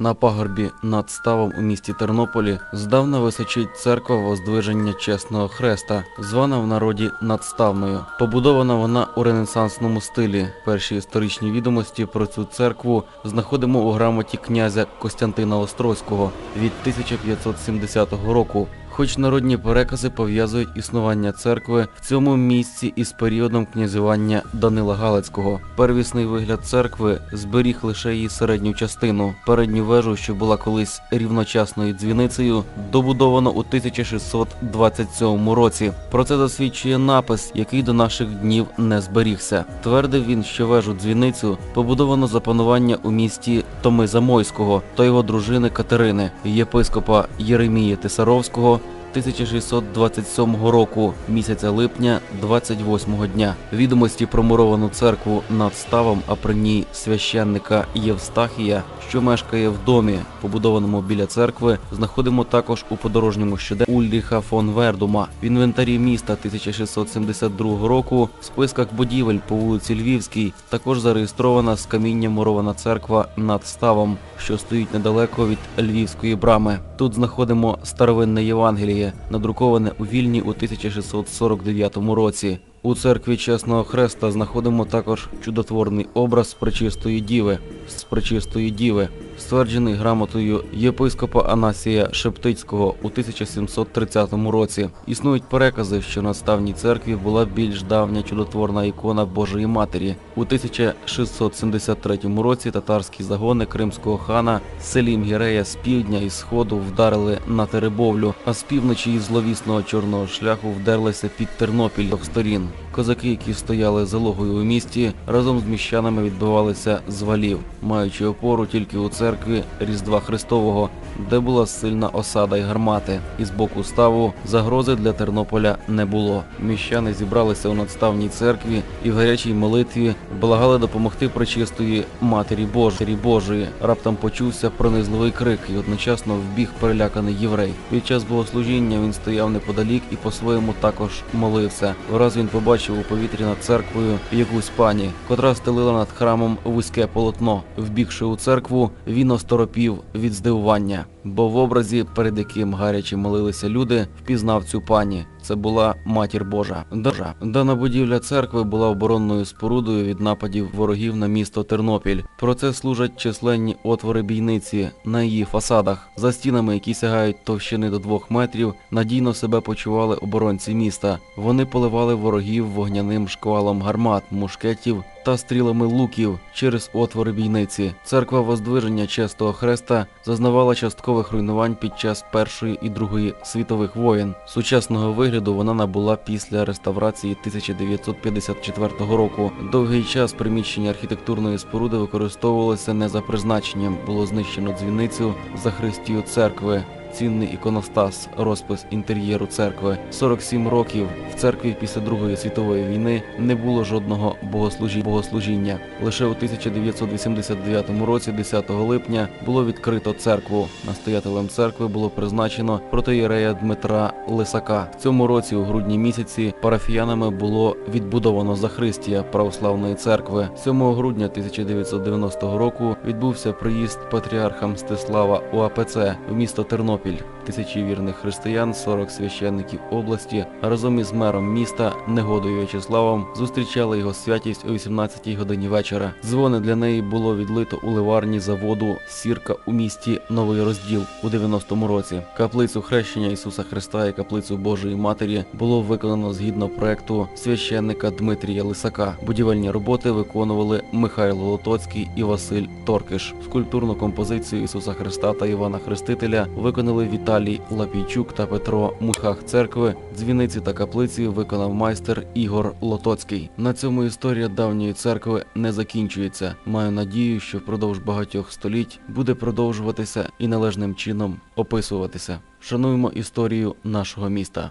На пагорбі над ставом у місті Тернополі здавна височить церква Воздвиження Чесного Хреста, звана в народі надставною. Побудована вона у ренесансному стилі. Перші історичні відомості про цю церкву знаходимо у грамоті князя Костянтина Острозького від 1570 року. Хоч народні перекази пов'язують існування церкви в цьому місці із періодом князювання Данила Галицького. Первісний вигляд церкви зберіг лише її середню частину. Передню вежу, що була колись рівночасною дзвіницею, добудовано у 1627 році. Про це засвідчує напис, який до наших днів не зберігся. Твердив він, що вежу дзвіницю побудовано за панування у місті Томи Замойського та його дружини Катерини, єпископа Єремії Тисаровського 1627 року, місяця липня, 28-го дня. Відомості про муровану церкву над ставом, а при ній священника Євстахія, що мешкає в домі, побудованому біля церкви, знаходимо також у подорожньому щоденнику Ульріха фон Вердума. В інвентарі міста 1672 року в списках будівель по вулиці Львівській також зареєстрована з каміння мурована церква над ставом, що стоїть недалеко від Львівської брами. Тут знаходимо старовинне Євангеліє, надруковане у Вільні у 1649 році. У церкві Чесного Хреста знаходимо також чудотворний образ Пречистої Діви з Пречистої Діви, стверджений грамотою єпископа Анасія Шептицького у 1730 році. Існують перекази, що на ставній церкві була більш давня чудотворна ікона Божої Матері. У 1673 році татарські загони кримського хана Селім Гірея з півдня і сходу вдарили на Теребовлю, а з півночі із зловісного чорного шляху вдерлися під Тернопіль з сторін. Козаки, які стояли залогою у місті, разом з міщанами відбивалися з валів, маючи опору тільки у церкві Різдва Христового, де була сильна осада й гармати. І з боку ставу загрози для Тернополя не було. Міщани зібралися у надставній церкві і в гарячій молитві благали допомогти пречистої Матері Божої Божої. Раптом почувся пронизливий крик, і одночасно вбіг переляканий єврей. Під час богослужіння він стояв неподалік і по-своєму також молився. Враз він побачив у повітрі над церквою якусь пані, котра стелила над храмом вузьке полотно. Вбігши у церкву, він осторопів від здивування, бо в образі, перед яким гаряче молилися люди, впізнав цю пані. Це була матір Божа. Держа. Дана будівля церкви була оборонною спорудою від нападів ворогів на місто Тернопіль. Про це служать численні отвори бійниці на її фасадах. За стінами, які сягають товщини до двох метрів, надійно себе почували оборонці міста. Вони поливали ворогів вогняним шквалом гармат, мушкетів та стрілами луків через отвори бійниці. Церква Воздвиження Честого Хреста зазнавала часткових руйнувань під час Першої і Другої світових воєн. Сучасного вигляду вона набула після реставрації 1954 року. Довгий час приміщення архітектурної споруди використовувалося не за призначенням. Було знищено дзвіницю за хрестію церкви. Цінний іконостас, розпис інтер'єру церкви. 47 років в церкві після Другої світової війни не було жодного богослужі... богослужіння. Лише у 1989 році, 10 липня, було відкрито церкву. Настоятелем церкви було призначено протоєрея Дмитра Лисака. В цьому році, у грудні місяці, парафіянами було відбудовано захристія православної церкви. 7 грудня 1990 року відбувся приїзд патріарха Мстислава УАПЦ в місто Тернопіль. قبلك Тисячі вірних християн, 40 священників області разом із мером міста Негодою В'ячеславом зустрічали його святість о 18-й годині вечора. Дзвони для неї було відлито у ливарні заводу Сірка у місті Новий Розділ у 90-му році. Каплицю хрещення Ісуса Христа і каплицю Божої Матері було виконано згідно проекту священника Дмитрія Лисака. Будівельні роботи виконували Михайло Лотоцький і Василь Торкиш. Скульптурну композицію Ісуса Христа та Івана Хрестителя виконали Віталій Віталій Лапійчук та Петро Мухах церкви, дзвіниці та каплиці виконав майстер Ігор Лотоцький. На цьому історія давньої церкви не закінчується. Маю надію, що впродовж багатьох століть буде продовжуватися і належним чином описуватися. Шануємо історію нашого міста.